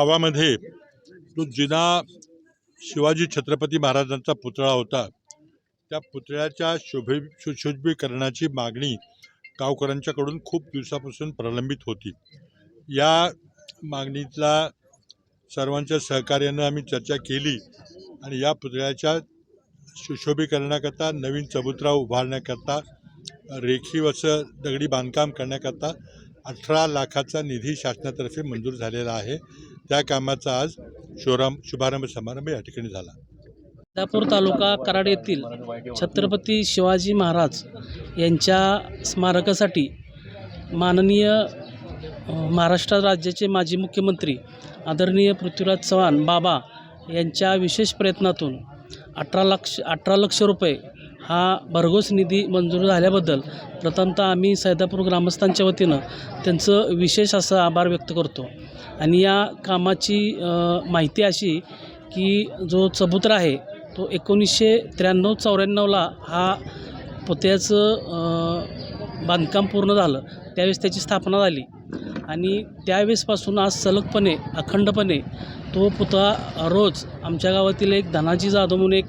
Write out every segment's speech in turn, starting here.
गावामध्ये तो जिना शिवाजी छत्रपती महाराजांचा पुतळा होता. त्या पुतळ्याच्या शोभे सुशोभीकरणाची मागणी गावकऱ्यांच्याकडून खूप दिवसापासून प्रलंबित होती. या मागणीतला सर्वांच्या सहकार्यानं आम्ही चर्चा केली आणि या पुतळ्याच्या सुशोभीकरणाकरता नवीन चबुतरा उभारण्याकरता रेखीव असं दगडी बांधकाम करण्याकरता अठरा लाखाचा निधी शासनातर्फे मंजूर झालेला आहे. त्या कामाचा आज शोराम शुभारंभ समारंभ या ठिकाणी झाला. दापूर तालुका कराड येथील छत्रपती शिवाजी महाराज यांच्या स्मारकासाठी माननीय महाराष्ट्र राज्याचे माजी मुख्यमंत्री आदरणीय पृथ्वीराज चव्हाण बाबा यांच्या विशेष प्रयत्नातून अठरा लक्ष अठरा लक्ष रुपये हा भरघोस निधी मंजूर झाल्याबद्दल प्रथमतः आम्ही सैदापूर ग्रामस्थांच्या वतीनं त्यांचं विशेष असं आभार व्यक्त करतो. आणि या कामाची माहिती अशी की जो चबुतरा आहे तो एकोणीसशे त्र्याण्णव चौऱ्याण्णवला हा पुत्याचं बांधकाम पूर्ण झालं. त्यावेळेस त्याची स्थापना झाली. आणि त्यावेळेसपासून आज सलगपणे अखंडपणे तो पुतळा रोज आमच्या गावातील एक धनाजी जाधव म्हणून एक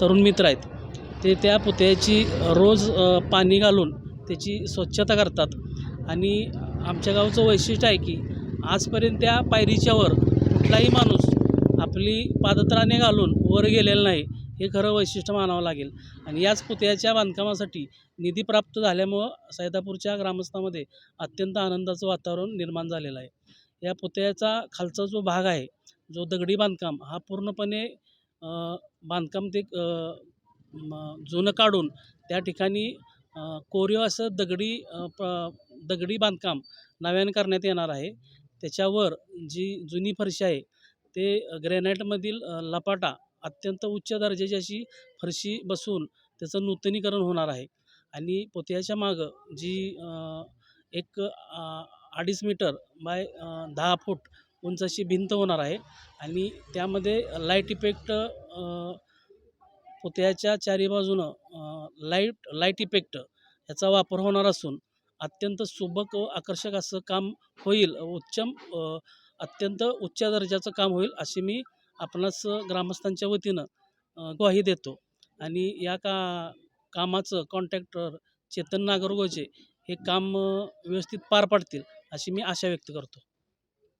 तरुण मित्र आहेत. ते त्या पुतळ्याची रोज पाणी घालून त्याची स्वच्छता करतात. आणि आमच्या गावचं वैशिष्ट्य आहे की आजपर्यंत त्या पायरीच्यावर कुठलाही माणूस आपली पादत्राणे घालून वर गेलेलं नाही हे खरं वैशिष्ट्य मानावं लागेल. आणि याच पुतळ्याच्या बांधकामासाठी निधी प्राप्त झाल्यामुळं सैदापूरच्या ग्रामस्थामध्ये अत्यंत आनंदाचं वातावरण निर्माण झालेलं आहे. या पुतळ्याचा खालचा जो भाग आहे जो दगडी बांधकाम हा पूर्णपणे बांधकाम ते जुनं काढून त्या ठिकाणी कोरीव असं दगडी प दगडी बांधकाम नव्यानं करण्यात येणार आहे. त्याच्यावर जी जुनी फरशी आहे ते ग्रॅनाईटमधील लपाटा अत्यंत उच्च दर्जाची अशी फरशी बसून त्याचं नूतनीकरण होणार आहे. आणि पोत्याच्या मागं जी एक अडीच मीटर बाय दहा फूट उंच अशी भिंत होणार आहे. आणि त्यामध्ये लाइट इफेक्ट पुतळ्याच्या चारी बाजूनं लाइट लाइट इफेक्ट याचा वापर होणार असून अत्यंत सुबक व आकर्षक असं काम होईल. उच्चम अत्यंत उच्च दर्जाचं काम होईल अशी मी आपणास ग्रामस्थांच्या वतीनं ग्वाही देतो. आणि या का कामाचं कॉन्ट्रॅक्टर चेतन नागरगोजे हे काम व्यवस्थित पार पाडतील अशी मी आशा व्यक्त करतो.